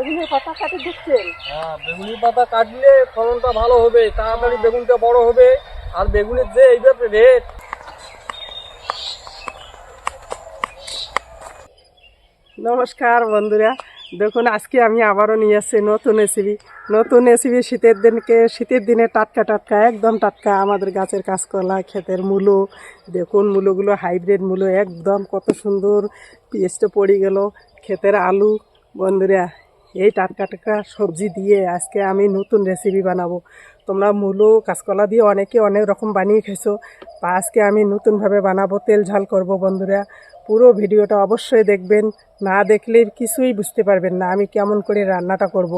বেগুনের পাতা কাটে দিচ্ছেন হ্যাঁ বেগুনি পাতা কাটলে ফলনটা ভালো হবে তাড়াতাড়ি বেগুনটা বড় হবে। আর বেগুনের যে এইভাবে রেট। নমস্কার বন্ধুরা দেখুন আজকে আমি আবারও নিয়ে আসছি নতুন রেসিপি নতুন রেসিপি শীতের দিনকে শীতের দিনে টাটকা টাটকা একদম টাটকা আমাদের গাছের কাঁচকলা ক্ষেতের মূলো। দেখুন মূলোগুলো হাইব্রিড মূলো একদম কত সুন্দর পেস্টে পড়ে গেল। ক্ষেতের আলু বন্ধুরা এই টাটকা টাটকা সবজি দিয়ে আজকে আমি নতুন রেসিপি বানাবো। তোমরা মূলো, কাঁচকলা দিয়ে অনেকে অনেক রকম বানিয়ে খেয়েছো। তা আজকে আমি নতুনভাবে বানাবো, তেল ঝাল করব বন্ধুরা। পুরো ভিডিওটা অবশ্যই দেখবেন। না দেখলে কিছুই বুঝতে পারবেন না আমি কেমন করে রান্নাটা করব।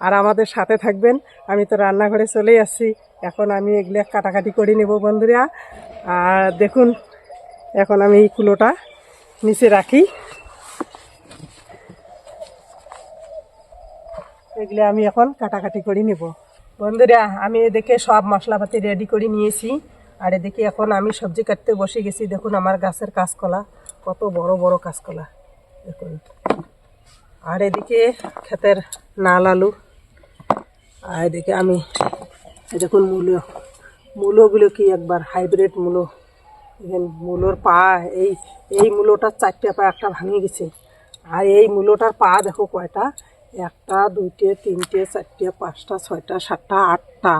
আর আমাদের সাথে থাকবেন, আমি তো রান্নাঘরে চলেই আসছি। এখন আমি এগুলো কাটাকাটি করে নেব বন্ধুরা। আর দেখুন, এখন আমি এই কুলোটা নিচে রাখি। এগুলো আমি এখন কাটাকাটি করে নিব। বন্ধুরা, আমি এদিকে সব মশলাপাতি রেডি করে নিয়েছি। আর এদিকে এখন আমি সবজি কাটতে বসে গেছি। দেখুন আমার গাছের কাঁচকলা, কত বড় বড় কাঁচকলা। দেখুন। আর এদিকে ক্ষেতের নাল আলু। আর এদিকে আমি দেখুন মূলো। মূলোগুলো কি একবার হাইব্রিড মূলো। দেখেন, মূলোর পা, এই এই মূলোটার চারটে পা একটা ভাঙে গেছে। আর এই মূলোটার পা দেখো কয়টা? একটা, দুইটে, তিনটে, চারটে, পাঁচটা, ছয়টা, সাতটা, আটটা।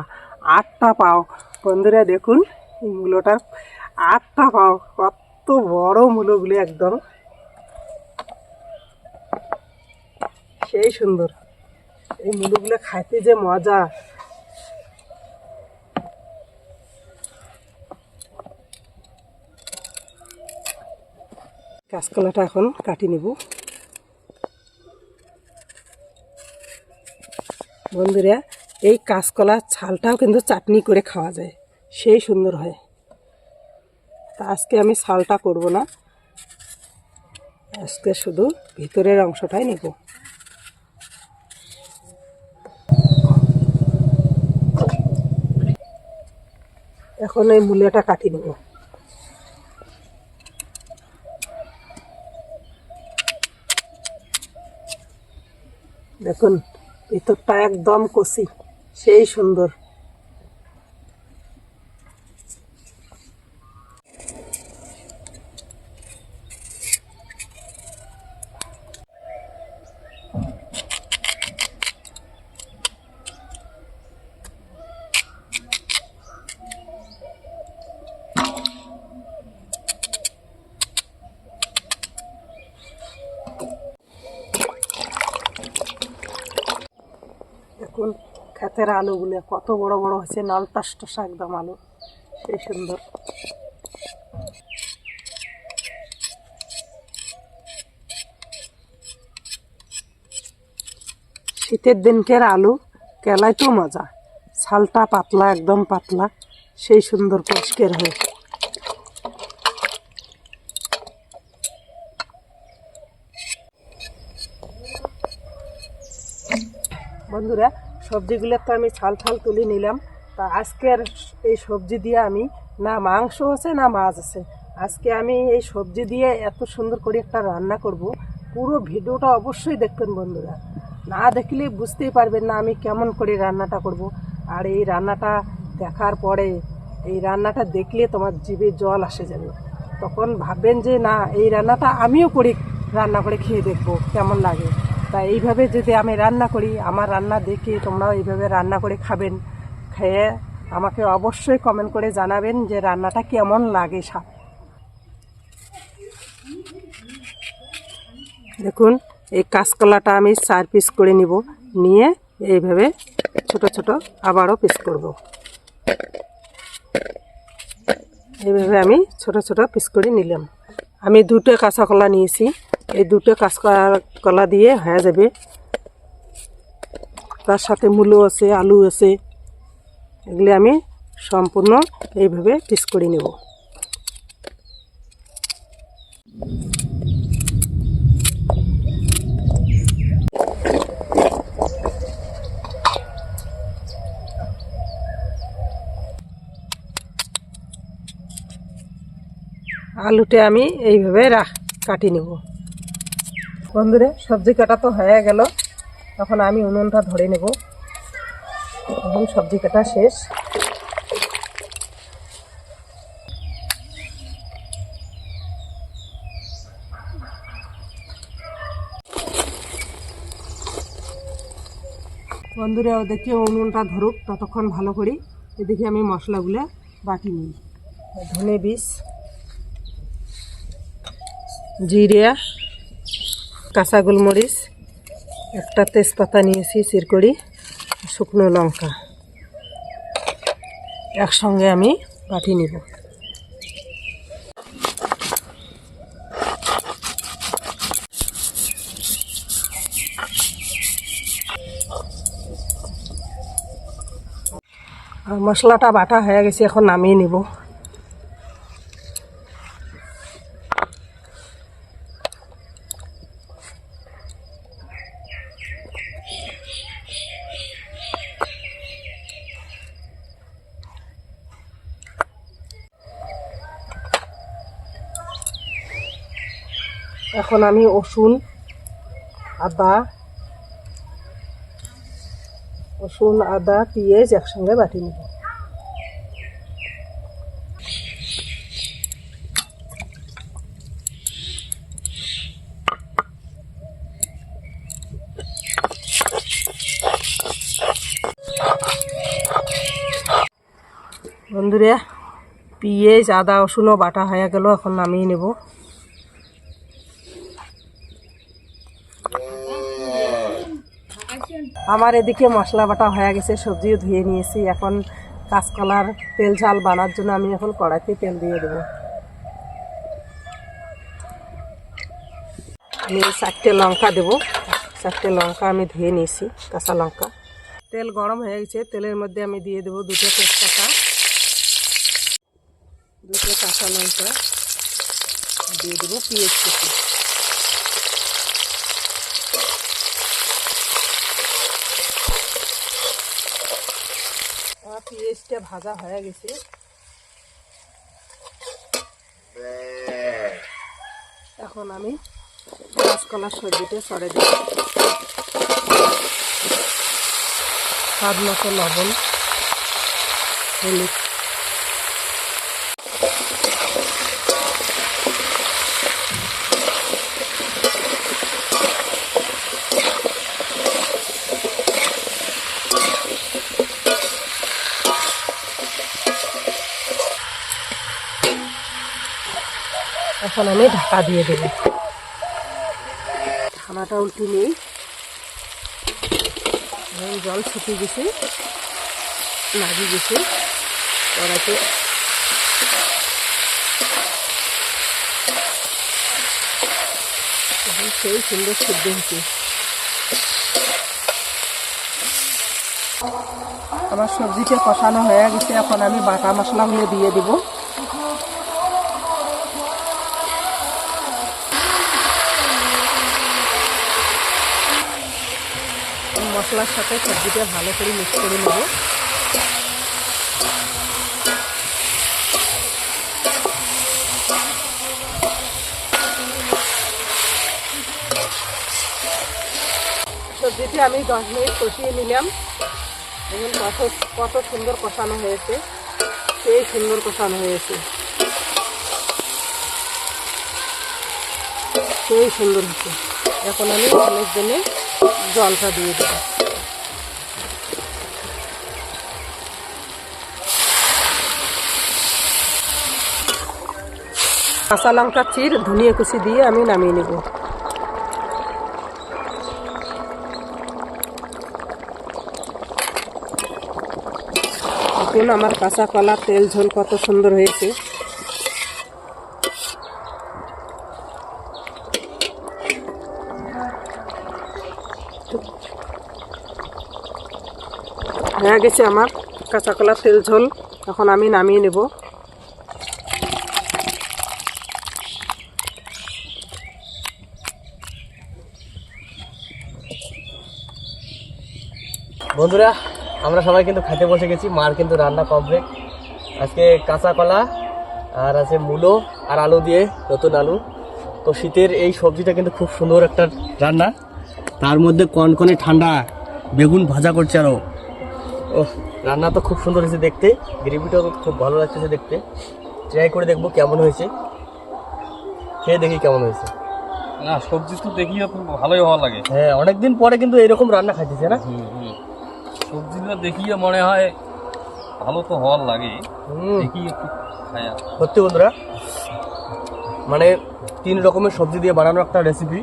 আটটা পাও। বন্ধুরা, দেখুন, এই মূলোটার আটটা পাও। কত বড় মূলোগুলো একদম। সেই সুন্দর। এই মূলোগুলো খাইতে যে মজা। কাঁচকলাটা এখন কাটি নেব। বন্ধুরা, এই কাঁচকলার ছালটাও কিন্তু চাটনি করে খাওয়া যায়। সেই সুন্দর হয়। তা আজকে আমি ছালটা করব না। আজকে শুধু ভিতরের অংশটাই নেব। এখন এই মূল্যটা কাটি নেব। দেখুন ভিতরটা একদম কষি সেই সুন্দর। দেখুন ক্ষেতের আলুগুলো, কত বড় বড় হয়েছে নাল টাস টাসা একদম আলু। সেই সুন্দর। শীতের দিনকের আলু কেলাই তো মজা। ছালটা পাতলা, একদম পাতলা। সেই সুন্দর পরিষ্কার হয়। বন্ধুরা সবজিগুলো তো আমি ছাল ছাল তুলে নিলাম। তা আজকের এই সবজি দিয়ে আমি না মাংস আছে, না মাছ আছে। আজকে আমি এই সবজি দিয়ে এত সুন্দর করে একটা রান্না করব। পুরো ভিডিওটা অবশ্যই দেখবেন বন্ধুরা। না দেখলে বুঝতেই পারবেন না আমি কেমন করে রান্নাটা করব। আর এই রান্নাটা দেখার পরে, এই রান্নাটা দেখলে তোমার জিভে জল আসে যাবে। তখন ভাববেন যে না, এই রান্নাটা আমিও করি, রান্না করে খেয়ে দেখব, কেমন লাগে। তা এইভাবে যদি আমি রান্না করি, আমার রান্না দেখে তোমরাও এইভাবে রান্না করে খাবেন। খেয়ে আমাকে অবশ্যই কমেন্ট করে জানাবেন যে রান্নাটা কেমন লাগে স্বাদ দেখুন, এই কাঁচকলাটা আমি চার পিস করে নিব। নিয়ে এইভাবে ছোট ছোট আবারও পিস করব। এইভাবে আমি ছোট ছোট পিস করে নিলাম। আমি দুটো কাঁচা কলা নিয়েছি। এই দুটো কাঁচা কলা দিয়ে হয়ে যাবে। তার সাথে মূলো আছে আলু আছে। এগুলি আমি সম্পূর্ণ এইভাবে পিস করে নেব। আলুটা আমি এইভাবে রাখ কাটি নেব। বন্ধুরা, সবজি কাটা তো হয়ে গেল। তখন আমি উনুনটা ধরে নেব। এখন সবজি কাটা শেষ। বন্ধুরা ওদেরকে উনুনটা ধরুক, ততক্ষণ ভালো করি। এদিকে আমি মশলাগুলো বাটি নিই। ধনে বীজ, জিরে কাঁচা গোলমরিচ, একটা তেজপাতা নিয়েছি, চিরকড়ি, শুকনো লঙ্কা। একসঙ্গে আমি বাটি নিব। মশলাটা বাটা হয়ে গেছে, এখন নামিয়ে নিব। এখন আমি রসুন, আদা রসুন, আদা, পেঁয়াজ একসঙ্গে বাটি নেব। বন্ধুরা, পেঁয়াজ, আদা, রসুনও বাটা হয়ে গেল, এখন নামিয়ে নেব। আমার এদিকে মশলা বাটা হয়ে গেছে, সবজিও ধুয়ে নিয়েছি। এখন কাঁচকলার তেল ঝাল বানার জন্য আমি এখন কড়াইতে তেল দিয়ে দেবো। আমি চারটে লঙ্কা দেবো। চারটে লঙ্কা আমি ধুয়ে নিয়েছি, কাঁচা লঙ্কা। তেল গরম হয়ে গেছে, তেলের মধ্যে আমি দিয়ে দেবো দুটো তেজপাতা। দুটো কাঁচা লঙ্কা। দিয়ে দেবো পেঁয়াজ কুচি আমার পেঁয়াজটা ভাজা হয়ে গেছে। এখন আমি কাঁচকলার সবজিটা সরে দিই স্বাদ মতো লবণ হলুদ। এখন আমি ঢাকা দিয়ে দেব। ঢাকাটা উল্টে নেই। জল শুকিয়ে গেছে লাগিয়ে গেছে কড়াতে সেই সুন্দর সিদ্ধ হচ্ছে আমার সবজিটা কষানো হয়ে গেছে, এখন আমি বাটা মশলাগুলো দিয়ে দেবো। মশলার সাথে সবজিটা ভালো করে মিক্স করে নেব। সবজিটি আমি দশ মিনিট কষিয়ে নিলাম। দেখুন কত কত সুন্দর কষানো হয়েছে। সেই সুন্দর কষানো হয়েছে। সেই সুন্দর হচ্ছে এখন আমি অনেক জন্য জলটা দিয়ে দেব। কাঁচা লঙ্কা, চির ধনিয়া কুচি দিয়ে আমি নামিয়ে নেব। দেখুন আমার কাঁচা কলা, তেল, ঝোল কত সুন্দর হয়েছে। হয়ে গেছে আমার কাঁচা কলার তেল, ঝোল। এখন আমি নামিয়ে নেব। বন্ধুরা আমরা সবাই কিন্তু খেতে বসে গেছি মার কিন্তু রান্না কমপ্লিট আজকে কাঁচা কলা আর আছে মূলো আর আলু দিয়ে নতুন আলু। তো শীতের এই সবজিটা কিন্তু খুব সুন্দর একটা রান্না। তার মধ্যে কনকনে ঠান্ডা বেগুন ভাজা করছে আরও। ও রান্না তো খুব সুন্দর হয়েছে দেখতে। গ্রেভিটাও খুব ভালো লাগতেছে দেখতে। ট্রাই করে দেখব কেমন হয়েছে। খেয়ে দেখি কেমন হয়েছে। না সবজি তো দেখি ভালোই হওয়া লাগে। হ্যাঁ অনেকদিন পরে কিন্তু এরকম রান্না খাইতেছে না? সবজিগুলো দেখিয়ে মনে হয় ভালো তো হওয়ার লাগে। হুম। দেখি একটু খায়া। সত্যি বন্ধুরা মানে তিন রকমের সবজি দিয়ে বানানো একটা রেসিপি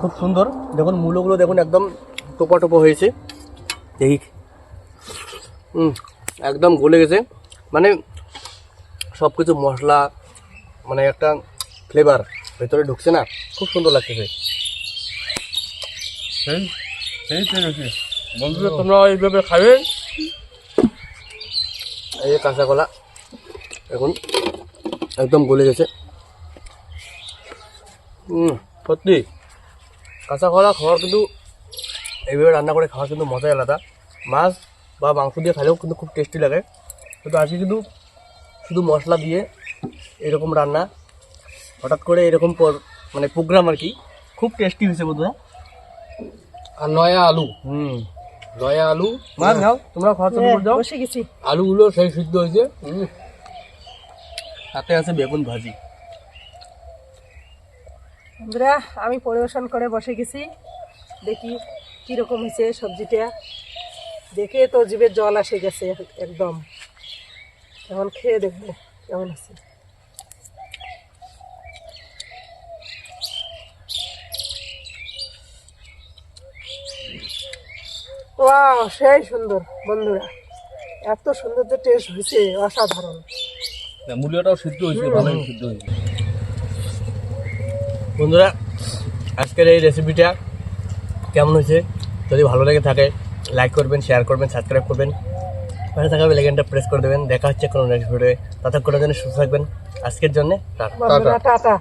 খুব সুন্দর। দেখুন মূলগুলো দেখুন একদম টোপা টোপা হয়েছে। দেখি। হুম একদম গলে গেছে। মানে সব কিছু মশলা মানে একটা ফ্লেভার ভেতরে ঢুকছে না। খুব সুন্দর লাগতেছে। সেই সেই বন্ধুরা তোমরা এইভাবে খাবে। এই যে কাঁচা কলা এখন একদম গলে গেছে। হুম সত্যি কাঁচা কলা খাওয়ার কিন্তু এইভাবে রান্না করে খাওয়ার কিন্তু মজাই আলাদা। মাছ বা মাংস দিয়ে খেলেও কিন্তু খুব টেস্টি লাগে। কিন্তু আজকে কিন্তু শুধু মশলা দিয়ে এরকম রান্না হঠাৎ করে এরকম পর- মানে প্রোগ্রাম আর কি খুব টেস্টি হয়েছে বোধহয় আর নয়া আলু। হুম। নয়া আলু মাছ খাও তোমরা খাওয়া শুরু করে দাও বসে গেছি। আলুগুলো সেই সিদ্ধ হয়েছে। সাথে আছে বেগুন ভাজি। বন্ধুরা আমি পরিবেশন করে বসে গেছি। দেখি কীরকম হয়েছে সবজিটা। দেখে তো জীবের জল আসে গেছে একদম। এখন খেয়ে দেখব কেমন আছে। ওয়াও সেই সুন্দর বন্ধুরা। এত সুন্দর যে টেস্ট হয়েছে অসাধারণ। মূল্যটাও সিদ্ধ হয়েছে ভালোই সিদ্ধ হয়েছে। বন্ধুরা আজকের এই রেসিপিটা কেমন হয়েছে? যদি ভালো লেগে থাকে লাইক করবেন শেয়ার করবেন সাবস্ক্রাইব করবেন। পাশে থাকা বেলাইকনটা প্রেস করে দেবেন। দেখা হচ্ছে কোনো নেক্সট ভিডিওয়ে ততক্ষণের জন্য সুস্থ থাকবেন। আজকের জন্য টাটা।